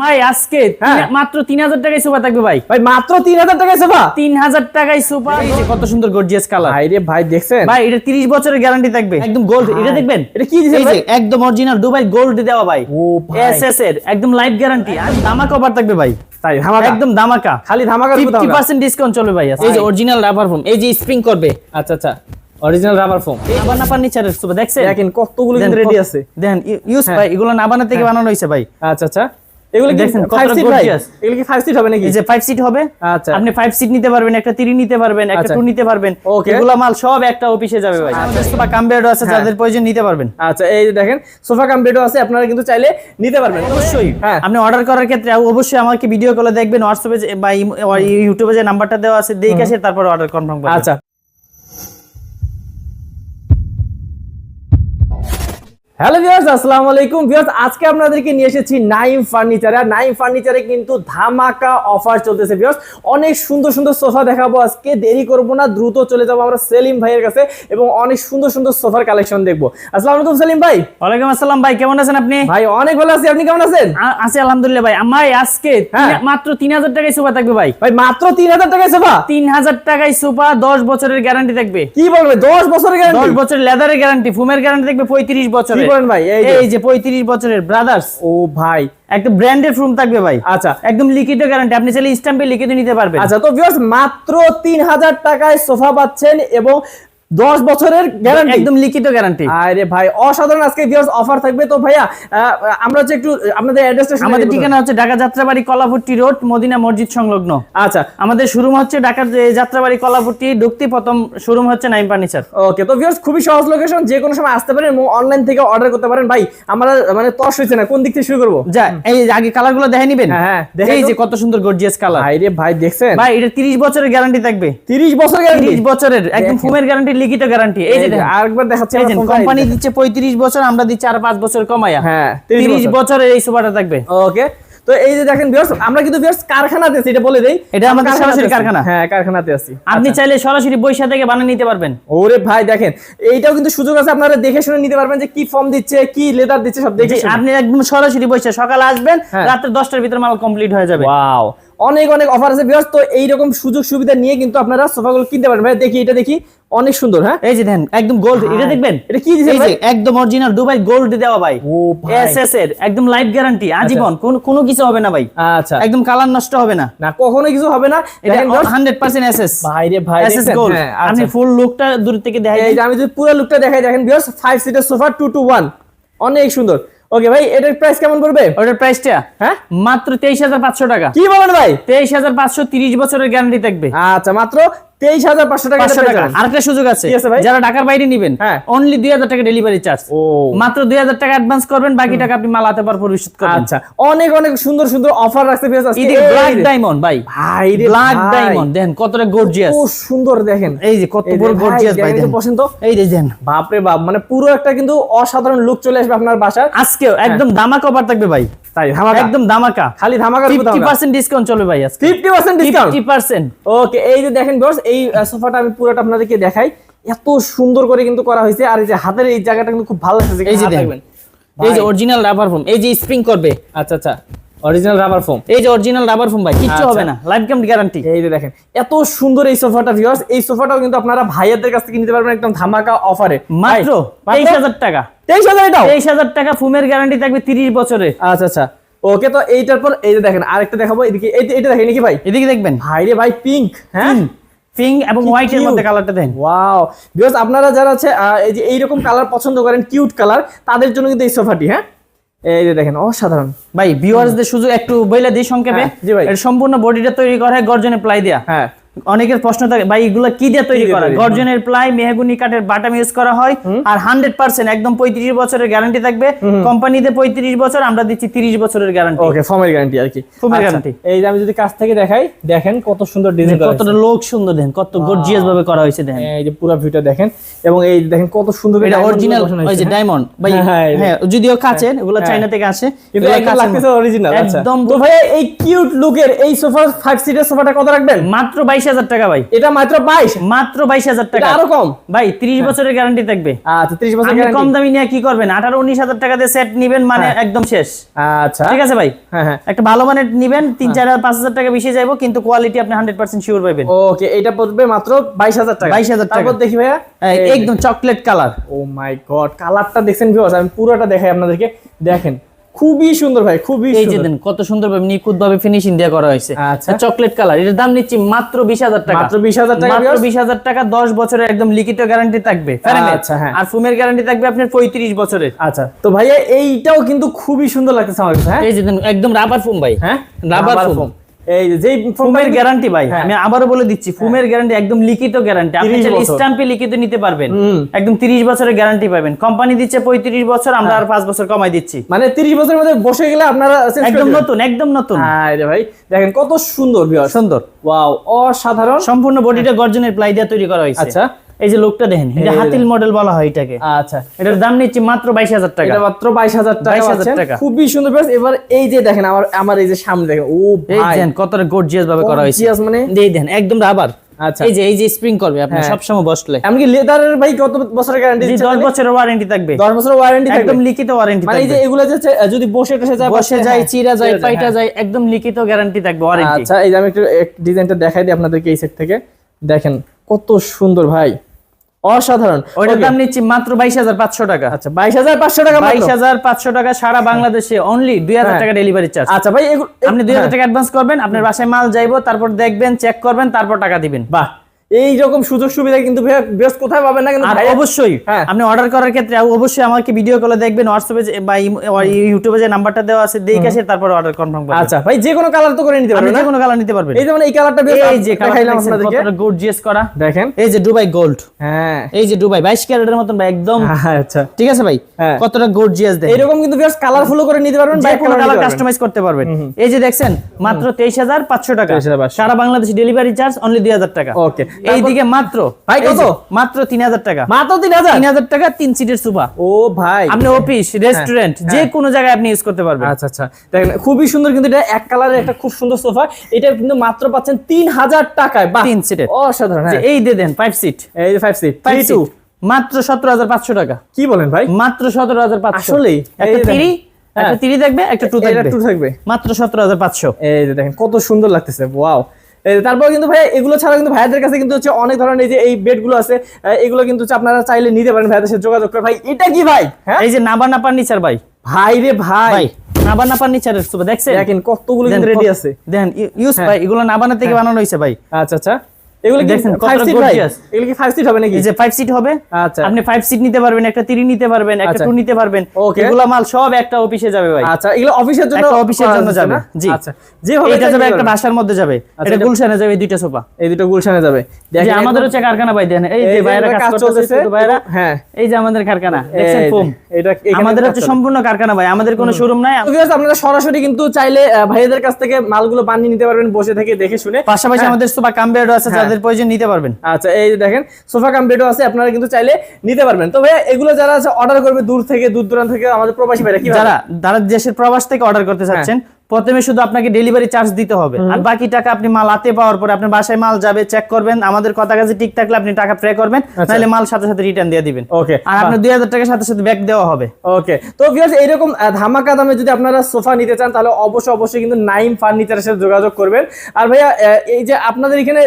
ভাই আজকে হ্যাঁ। মাত্র তিন হাজার টাকায় সোফা থাকবে ভাই। ভাই মাত্র তিন হাজার টাকায় সোফা? তিন হাজার টাকায় সোফা। এই যে কত সুন্দর গর্জিয়াস কালার ভাই রে ভাই দেখছেন? ভাই এটা তিরিশ বছরের গ্যারান্টি থাকবে। একদম গোল্ড এটা দেখবেন? এটা কি দিছেন এই যে ভাই? একদম অরিজিনাল দুবাই গোল্ড দেওয়া ভাই। ও ভাই। এসএস এর একদম লাইফ গ্যারান্টি আর ধামাকা অফার থাকবে ভাই। তাই ধামাকা? একদম ধামাকা। খালি ধামাকা শুধু ফিফটি। পার্সেন্ট ডিসকাউন্ট চলবে ভাই এই যে অরিজিনাল রাবার ফোম এই যে স্প্রিং করবে। আচ্ছা আচ্ছা অরিজিনাল রাবার ফোম আবার না ফার্নিচারের সোফা দেখছেন? দেখেন কতগুলো কিন্তু রেডি আছে। দেন ইউজ হ্যাঁ। ভাই এগুলো না বানাতে থেকে বানানো হয়েছে ভাই। আচ্ছা আচ্ছা। এগুলো কি দেখছেন ফাইভ কতটা সিট ভাই? gorgeous। এগুলো কি ফাইভ সিট হবে নাকি? যে ফাইভ সিট হবে আচ্ছা। আপনি ফাইভ সিট নিতে পারবেন একটা তিরি নিতে পারবেন একটা আচ্ছা। নিতে পারবেন। এগুলো মাল সব একটা অফিসে যাবে ভাই। সোফা কাম্বেড আছে হ্যাঁ। যাদের প্রয়োজন নিতে পারবেন। আচ্ছা এই দেখেন সোফা কাম বেডও আছে আপনারা কিন্তু চাইলে নিতে পারবেন। অবশ্যই। হ্যাঁ। আপনি অর্ডার করার ক্ষেত্রে অবশ্যই আমাকে ভিডিও কলে দেখবেন হোয়াটসঅ্যাপে বা ইউটিউবে যে নাম্বারটা দেওয়া আছে দেখে আসে তারপর অর্ডার কনফার্ম করবেন। আচ্ছা। হ্যালো ভিউয়ার্স আসসালামু আলাইকুম ভিউয়ার্স আজকে আপনাদেরকে নিয়ে এসেছি নাইম ফার্নিচারে আর নাইম ফার্নিচারে কিন্তু ধামাকা অফার চলতেছে ভিউয়ার্স অনেক সুন্দর সুন্দর সোফা দেখাবো আজকে। দেরি করব না দ্রুত চলে যাব আমরা সেলিম ভাইয়ের কাছে এবং অনেক সুন্দর সুন্দর সোফার কালেকশন দেখব। আসসালামু আলাইকুম সেলিম ভাই। ওয়ালাইকুম আসসালাম ভাই কেমন আছেন আপনি? ভাই অনেক ভালো আছি। আপনি কেমন আছেন? আছি আলহামদুলিল্লাহ ভাই। আমার আজকে হ্যাঁ। মাত্র তিন হাজার টাকায় সোফা থাকবে ভাই। ভাই মাত্র তিন হাজার টাকায় সোফা তিন হাজার টাকায় সোফা দশ বছরের গ্যারান্টি থাকবে। কি বলবে? দশ বছরের দশ গ্যারান্টি বছরের লেদারের গ্যারান্টি ফুমের গ্যারান্টি থাকবে পঁয়ত্রিশ কি বছরের। বলেন ভাই এই যে- এই যে পঁয়ত্রিশ বছরের ব্রাদার্স ও ভাই। একটা ব্র্যান্ডেড রুম থাকবে ভাই। আচ্ছা। একদম লিখিত গ্যারান্টি আপনি চাইলে স্ট্যাম্পে লিখিত নিতে পারবেন। আচ্ছা তো ভিউয়ার্স মাত্র তিন হাজার টাকায় সোফা পাচ্ছেন এবং দশ বছরের গ্যারান্টি একদম লিখিত গ্যারান্টি আরে ভাই অসাধারণ আজকে ভিউয়ার্স অফার থাকবে। তো ভাইয়া আমরা হচ্ছে একটু আপনাদের অ্যাড্রেসটা আমাদের ঠিকানা হচ্ছে ঢাকা যাত্রাবাড়ি রোড মদিনা মসজিদ সংলগ্ন। আচ্ছা। আমাদের শোরুম হচ্ছে ঢাকার যাত্রাবাড়ি প্রথম শোরুম হচ্ছে নাইম ফার্নিচার ওকে তো ভিউয়ার্স খুবই সহজ লোকেশন যে কোনো সময় আসতে পারেন অনলাইন থেকে অর্ডার করতে পারেন। ভাই আমরা মানে তস হয়েছে না কোন দিক থেকে শুরু করব? যা এই আগে কালারগুলো দেখে নিবেন? হ্যাঁ, হ্যাঁ, এই যে কত সুন্দর গর্জিয়াস কালার ভাই রে ভাই দেখছেন? ভাই এটা তিরিশ বছরের গ্যারান্টি থাকবে। তিরিশ বছর গ্যারান্টি বছরের একদম। ফুমের গ্যারান্টি লিখিত গ্যারান্টি এই যে আরেকবার দেখাচ্ছি এই এই কোম্পানি। দিচ্ছে পঁয়ত্রিশ বছর আমরা দিচ্ছি আর পাঁচ বছর কমায়া। হ্যাঁ তিরিশ বছরের এই সোফাটা থাকবে। ওকে তো এই যে দেখেন ভিউয়ার্স আমরা কিন্তু ভিউয়ার্স কারখানাতে আছি এটা বলে দেই। এটা আমাদের সরাসরি কারখানা। হ্যাঁ কারখানাতে আছি। আপনি চাইলে সরাসরি বৈশা থেকে বানিয়ে নিতে পারবেন। ওরে ভাই দেখেন এইটাও কিন্তু সুযোগ আছে আপনারা দেখে শুনে নিতে পারবেন যে কি ফর্ম দিচ্ছে কি লেদার দিচ্ছে সব দেখে আপনি একদম সরাসরি বৈশা সকালে আসবেন হ্যাঁ। রাত্রে দশটার ভিতরে মাল কমপ্লিট হয়ে যাবে। ওয়াও অনেক অনেক অফার আছে ভিউয়ার্স তো এইরকম সুযোগ সুবিধা নিয়ে কিন্তু আপনারা সোফাগুলো কিনতে পারবেন। ভাই দেখি এটা দেখি। অনেক সুন্দর হ্যাঁ? এই যে দেখেন একদম গোল্ড এটা দেখবেন? এটা কি দিছে ভাই? একদম অরিজিনাল দুবাই গোল্ড দেওয়া ভাই। ও ভাই। এসএস এর একদম লাইফ গ্যারান্টি আজীবন কোন কোনো কিছু হবে না ভাই। আচ্ছা। একদম কালার নষ্ট হবে না। না কখনো কিছু হবে না। এটা দেখেন viewers, হান্ড্রেড পার্সেন্ট এসএস ভাই রে ভাই এসএস গোল্ড আচ্ছা। ফুল লুকটা দূর থেকে দেখাই এই যে আমি যদি পুরো লুকটা দেখাই দেখেন ভিউয়ার্স 5 সিটার সোফা 2 টু 1 অনেক সুন্দর। ওকে ভাই এটার প্রাইস কেমন পড়বে? ওটার প্রাইসটা হ্যাঁ? মাত্র তেইশ হাজার পাঁচশো টাকা। কি বলেন ভাই? তেইশ হাজার পাঁচশো তিরিশ বছরের গ্যারান্টি থাকবে। আচ্ছা মাত্র তেইশ হাজার পাঁচশো টাকা। আরেকটা সুযোগ আছে? যারা ঢাকার বাইরে নিবেন হ্যাঁ। অনলি দুই হাজার টাকা ডেলিভারি চার্জ মাত্র দুই হাজার টাকা অ্যাডভান্স করবেন বাকি টাকা আপনি মাল হাতে পর পরিশোধ করবেন। আচ্ছা অনেক অনেক সুন্দর সুন্দর অফার রাখতে ব্ল্যাক ডায়মন্ড ভাই। ভাই ব্ল্যাক। ডায়মন্ড দেখেন কতটা গর্জিয়াস ও সুন্দর দেখেন। এই যে কত এই বড় গর্জিয়াস ভাই দেখেন একটু দেখেন। বসেন তো এই যে দেখেন। বাপরে বাপ মানে পুরো একটা কিন্তু অসাধারণ লুক চলে আসবে আপনার বাসার আজকেও একদম দামা অফার থাকবে ভাই। তাই ধামাকা? একদম দামাকা খালি ধামাকা ফিফটি পার্সেন্ট ডিসকাউন্ট চলবে ভাই আজকে। Fifty percent discount fifty percent. Okay এই যে দেখেন বস এই সোফাটা আমি পুরোটা আপনাদেরকে দেখাই। এত সুন্দর করে কিন্তু করা হয়েছে আর এই যে হাতের এই জায়গাটা কিন্তু খুব ভালো লাগছে এই যে। রাখবেন। এই যে অরিজিনাল রাবার ফোম এই যে স্প্রিং করবে। আচ্ছা আচ্ছা অরিজিনাল রাবার ফোম এই যে অরিজিনাল রাবার ফোম ভাই কিচ্ছু আচ্ছা। হবে না লাইফ টাইম গ্যারান্টি এই যে দেখেন এত সুন্দর এই সোফাটা ভিউয়ার্স এই সোফাটাও কিন্তু আপনারা ভাইয়াদের কাছ থেকে নিতে পারবেন একদম ধামাকা অফারে মাত্র তেইশ হাজার টাকা। তেইশ হাজার এটাও? তেইশ হাজার টাকা ফুমের গ্যারান্টি থাকবে তিরিশ বছরের আচ্ছা আচ্ছা। ওকে তো এইটার পর এই যে দেখেন আরেকটা দেখাবো। এদিকে এটা দেখেন নাকি ভাই? এদিকে দেখবেন। ভাই রে ভাই পিঙ্ক হ্যাঁ? পিঙ্ক এবং কি হোয়াইট এর মধ্যে কালারটা দেন। ওয়াও বিকজ আপনারা যারা আছে এই যে এইরকম কালার পছন্দ করেন কিউট কালার তাদের জন্য কিন্তু এই সোফাটি হ্যাঁ? এই যে দেখেন অসাধারণ। ভাই ভিউয়ার্সদের সুযোগ একটু বইলা দিই সংক্ষেপে। হ্যাঁ, জি ভাই। সম্পূর্ণ বডিটা তৈরি করা হয় গর্জনের প্লাই দেয়া। হ্যাঁ। অনেকের প্রশ্ন থাকে ভাই এগুলো কি দিয়ে তৈরি করা? গর্জনের প্লাই মেহগুনি কাঠের বাটাম ইউজ করা হয় আর হান্ড্রেড পার্সেন্ট একদম পঁয়ত্রিশ বছরের গ্যারান্টি থাকবে। কোম্পানিতে পঁয়ত্রিশ বছর আমরা দিচ্ছি তিরিশ বছরের গ্যারান্টি। ওকে ফর্মের গ্যারান্টি আর কি। এর আচ্ছা, এই যে আমি যদি কাছ থেকে দেখাই দেখেন কত সুন্দর ডিজাইন কতটা লোক সুন্দর দেন কত গর্জিয়াস ভাবে করা হয়েছে দেখেন। এই যে পুরো ভিউটা দেখেন এবং এই দেখেন কত সুন্দর এটা অরিজিনাল ওই যে? ডায়মন্ড ভাই হ্যাঁ, হ্যাঁ, এই। হ্যাঁ যদিও কাছের এগুলো। চাইনা থেকে আসে কিন্তু কাছের লাগতেছে। অরিজিনাল একদম তো ভাই এই কিউট লুকের এই সোফা ফাইভ সিটের সোফাটা কত রাখবেন? মাত্র বাইশ হাজার টাকা ভাই। এটা মাত্র বাইশ? মাত্র বাইশ হাজার টাকা। আরও কম? ভাই ত্রিশ বছরের গ্যারান্টি থাকবে। আচ্ছা ত্রিশ বছর কম দামি নিয়ে কি করবেন? আঠারো উনিশ হাজার টাকা দিয়ে সেট নিবেন মানে একদম শেষ। আচ্ছা। ঠিক আছে ভাই? হ্যাঁ হ্যাঁ। একটা ভালো মানের নিবেন তিন চার হাজার পাঁচ হাজার টাকা বেশি যাইবো কিন্তু কোয়ালিটি আপনি হান্ড্রেড পার্সেন্ট শিওর পাবেন ওকে এটা পড়বে মাত্র বাইশ হাজার টাকা। 22,000 টাকা। তারপর দেখি ভাইয়া। একদম chocolate colour oh my god কালারটা দেখছেন ভিউয়ার্স আমি পুরোটা দেখাই আপনাদেরকে। দেখেন খুবই সুন্দর ভাই খুবই এই যে দেন কত সুন্দর ভাবে নিখুঁত ভাবে ফিনিশিং দেওয়া করা হয়েছে। আচ্ছা। চকলেট কালারের দাম নিচ্ছি মাত্র বিশ হাজার টাকা। মাত্র 20,000 টাকা, মাত্র viewers? বিশ হাজার টাকা দশ বছরের একদম লিখিত গ্যারান্টি থাকবে। আচ্ছা, হ্যাঁ। আর ফুমের গ্যারান্টি থাকবে আপনার পঁয়ত্রিশ বছরের। আচ্ছা তো ভাইয়া এইটাও কিন্তু খুবই সুন্দর লাগতেছে আমার কাছে হ্যাঁ? এই যে দেন একদম রাবার ফুম ভাই। হ্যাঁ? রাবার ফোম এই যে ফোমের গ্যারান্টি ভাই হ্যাঁ। আমি আবারও বলে দিচ্ছি ফুমের গ্যারান্টি একদম লিখিত গ্যারান্টি আপনি 30 চাইলে বছর। স্ট্যাম্পে লিখিত নিতে পারবেন। একদম তিরিশ বছরের গ্যারান্টি পাবেন। কোম্পানি দিচ্ছে পঁয়ত্রিশ বছর আমরা আর পাঁচ বছর কমাই দিচ্ছি। মানে 30 বছরের মধ্যে বসে গেলে আপনারা একদম নতুন একদম নতুন। হ্যাঁ ভাই দেখেন কত সুন্দর সুন্দর। ওয়াও অসাধারণ। সম্পূর্ণ বডিটা গর্জনের প্লাই দিয়ে তৈরি করা হয়েছে। আচ্ছা। এই যে লোকটা দেখেন এটা হাতিল মডেল বলা হয় এটাকে। আচ্ছা। এটার দাম নিচ্ছি মাত্র বাইশ হাজার টাকা। এটা মাত্র বাইশ হাজার টাকা 22,000 টাকা। খুবই সুন্দর ভিউয়ার্স। এবার এই যে দেখেন আমার আমার এই যে সামনে দেখেন ও ভাই। দেন কতটা গর্জিয়াস ভাবে করা হয়েছে। Gorgeous মানে? এই দেন একদম রাবার আচ্ছা। এই যে এই যে স্প্রিং করবে আপনি হ্যাঁ। সবসময় বসলে। এমনকি লেদারের ভাই কত বছরের গ্যারান্টি দিচ্ছে দশ বছরের ওয়ারেন্টি থাকবে। দশ বছরের ওয়ারেন্টি থাকবে। একদম লিখিত ওয়ারেন্টি মানে এই যে থাকবে। এগুলো যে যদি বসে টসে যায় বসে বা- যায় হ্যাঁ, চিরা যায় পাইটা হ্যাঁ। যায় একদম লিখিত গ্যারান্টি থাকবে ওয়ারেন্টি আচ্ছা এই যে আমি একটু ডিজাইনটা দেখাই দিই আপনাদেরকে এই সেট থেকে। দেখেন কত সুন্দর ভাই। অসাধারণ। ওইটার দাম নিচ্ছি মাত্র বাইশ হাজার পাঁচশো টাকা। আচ্ছা বাইশ হাজার পাঁচশো টাকা বাইশ? হাজার পাঁচশো টাকা সারা বাংলাদেশে অনলি দুই হাজার হ্যাঁ। টাকা ডেলিভারি চার্জ আচ্ছা ভাই আপনি দুই হাজার টাকা অ্যাডভান্স করবেন আপনার বাসায় মাল যাইবো তারপর দেখবেন চেক করবেন তারপর টাকা দিবেন। বাহ। এই রকম সুযোগ সুবিধা কিন্তু বেশ কোথায় পাবেন না কিন্তু অবশ্যই হ্যাঁ। আপনি অর্ডার করার ক্ষেত্রে অবশ্যই আমাকে ভিডিও কলে দেখবেন হোয়াটসঅ্যাপে বা ইউটিউবে যে নাম্বারটা দেওয়া আছে দেখে আসে তারপর অর্ডার কনফার্ম করবেন। আচ্ছা ভাই যে কোনো কালার তো করে নিতে পারবেন যে কোনো কালার নিতে পারবেন। এই যেমন এই কালারটা বেশ এই যে দেখাইলাম আপনাদেরকে। গর্জিয়াস করা। দেখেন। এই যে দুবাই গোল্ড হ্যাঁ। এই যে দুবাই 22 ক্যারেটের মতন ভাই একদম। আচ্ছা। ঠিক আছে ভাই? হ্যাঁ। কতটা গর্জিয়াস দেখেন। এরকম কিন্তু বেশ কালারফুল করে নিতে পারবেন যে বা কোনো কালার কাস্টমাইজ করতে পারবেন। এই যে দেখছেন মাত্র তেইশ হাজার পাঁচশো টাকা। সারা বাংলাদেশ ডেলিভারি চার্জ অনলি দুই হাজার টাকা। ওকে। এইদিকে মাত্র। ভাই, কত? মাত্র তিন হাজার টাকা। মাত্র তিন হাজার? তিন হাজার টাকা তিন সিটের সুপা ও ভাই। আপনি অফিস রেস্টুরেন্ট যে কোনো জায়গায় আপনি ইউজ করতে পারবেন। আচ্ছা আচ্ছা। দেখেন খুবই সুন্দর কিন্তু এটা এক কালারের একটা খুব সুন্দর সোফা এটা কিন্তু মাত্র পাচ্ছেন তিন হাজার টাকায়। বাহ তিন সিটের অসাধারণ হ্যাঁ। এই দিয়ে দেন ফাইভ সিট এই ফাইভ সিট ফাইভ টু মাত্র সতেরো হাজার পাঁচশো টাকা। কি বলেন ভাই? মাত্র সতেরো হাজার পাঁচশো। আসলেই? একটা তিরি হ্যাঁ। একটা তিরি থাকবে একটা টু থাকবে। মাত্র সতেরো হাজার পাঁচশো। এই দেখেন কত সুন্দর লাগতেছে ওয়াও তারপর কিন্তু ভাই এগুলো ছাড়া কিন্তু ভাইয়াদের কাছে কিন্তু হচ্ছে অনেক ধরনের এই যে এই বেডগুলো আছে এগুলো কিন্তু হচ্ছে আপনারা চাইলে নিতে পারেন ভাইয়াদের সাথে যোগাযোগ করে। ভাই এটা কি ভাই? হ্যাঁ? এই যে নাবানা ফার্নিচার ভাই। ভাই রে ভাই। ভাই নাবানা ফার্নিচারের সুপা দেখছেন? দেখেন কতগুলো কিন্তু রেডি আছে। দেখেন ইউজ হ্যাঁ। ভাই এগুলো নাবানা থেকে বানানো হয়েছে ভাই? আচ্ছা আচ্ছা। এগুলো কি ফাইভ সিট ভাই? এগুলো কি ফাইভ সিট হবে নাকি? এই যে ফাইভ সিট হবে আচ্ছা। আপনি ফাইভ সিট নিতে পারবেন একটা তিরি নিতে পারবেন একটা আচ্ছা। টু নিতে পারবেন। এগুলো মাল সব একটা অফিসে যাবে ভাই। আচ্ছা এগুলো অফিসের জন্য অফিসের জন্য যাবে। জি। আচ্ছা। যেভাবে এটা যাবে একটা বাসার মধ্যে যাবে। এটা এটা- গুলশানে যাবে দুইটা সোফা। এই দুটো গুলশানে যাবে। দেখেন আমাদের হচ্ছে কারখানা ভাই দেন এই এই যে যে কাজ কাজ করতেছে ভাইরা হ্যাঁ। এই যে আমাদের কারখানা দেখছেন ফোম এটা আমাদের হচ্ছে সম্পূর্ণ কারখানা ভাই আমাদের কোনো শোরুম নাই। আপনারা সরাসরি কিন্তু চাইলে আহ, ভাইয়াদের কাছ থেকে মালগুলো বানিয়ে নিতে পারবেন বসে থেকে দেখে শুনে। পাশাপাশি হ্যাঁ। আমাদের সোফা কাম আছে যাদের প্রয়োজন নিতে পারবেন। আচ্ছা এই দেখেন সোফা কাম বেডও আছে আপনারা কিন্তু চাইলে নিতে পারবেন। তবে এগুলো যারা আছে অর্ডার করবে দূর থেকে দূর দূরান্ত থেকে আমাদের প্রবাসী ভাইরা কি যারা যারা দেশের প্রবাস থেকে অর্ডার করতে চাচ্ছেন প্রথমে শুধু আপনাকে ডেলিভারি চার্জ দিতে হবে। আর বাকি টাকা আপনি মাল হাতে পাওয়ার পরে আপনার বাসায় মাল যাবে চেক করবেন আমাদের কথা কাছে ঠিক থাকলে আপনি টাকা পে করবেন নাহলে মাল সাথে সাথে রিটার্ন দিয়ে দিবেন। ওকে আর আপনার দুই হাজার টাকার সাথে সাথে ব্যাক দেওয়া হবে। ওকে তো ভিউয়ার্স এইরকম ধামাকা দামে যদি আপনারা সোফা নিতে চান তাহলে অবশ্যই অবশ্যই কিন্তু নাইম ফার্নিচারের সাথে যোগাযোগ করবেন। আর ভাইয়া এই যে আপনাদের এখানে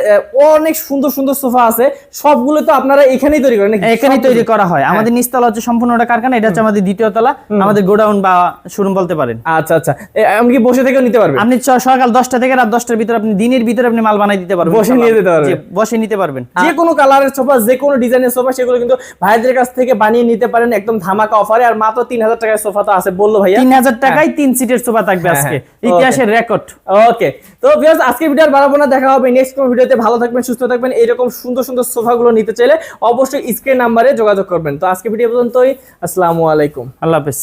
অনেক সুন্দর সুন্দর সোফা আছে। সবগুলো তো আপনারা এখানেই তৈরি করেন এখানেই তৈরি করা হয়। আমাদের নিচতলা হচ্ছে সম্পূর্ণটা কারখানা এটা হচ্ছে আমাদের দ্বিতীয় তলা। আমাদের গোডাউন বা শোরুম বলতে পারেন। আচ্ছা আচ্ছা। এমনকি বসে থেকেও নিতে পারবেন। আপনি সকাল দশটা থেকে রাত দশটার ভিতরে আপনি দিনের ভিতরে আপনি মাল বানাই দিতে পারবেন বসে নিয়ে যেতে পারবেন। বসে নিতে পারবেন। যে কোনো কালারের সোফা যে কোনো ডিজাইনের সোফা সেগুলো কিন্তু ভাইদের কাছ থেকে বানিয়ে নিতে পারেন একদম ধামাকা অফারে আর মাত্র তিন হাজার টাকার সোফা তো আছে বলল ভাইয়া। তিন হাজার টাকায় তিন সিটের সোফা থাকবে হ্যাঁ, আজকে। হ্যাঁ। ইতিহাসের রেকর্ড ওকে তো ভিউয়ার্স আজকে ভিডিও আর বাড়াবো না দেখা হবে নেক্সট কোন ভিডিওতে ভালো থাকবেন সুস্থ থাকবেন। এরকম সুন্দর সুন্দর সোফাগুলো নিতে চাইলে অবশ্যই স্ক্রিন নাম্বারে যোগাযোগ করবেন। তো আজকে ভিডিও পর্যন্তই। আসসালামু আলাইকুম। আল্লাহ হাফেজ।